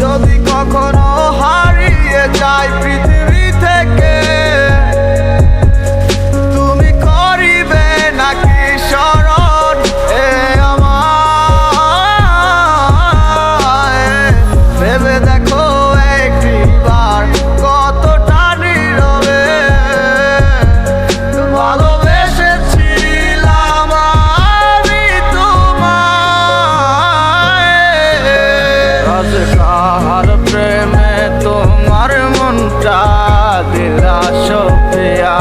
যদি কখনো হারিয়ে যায় পৃথিবী থেকে আজ কাহার প্রেমে তোমার মনটা দিলা সপিয়া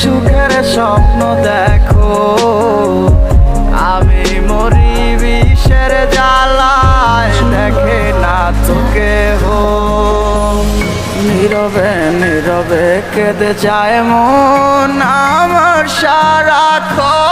সুখের স্বপ্ন দেখো। আমি মরি বিষের জ্বালায়, দেখে না তোকে হো নীরবে নীরবে কেঁদে যায় মন আমার সারাক্ষণ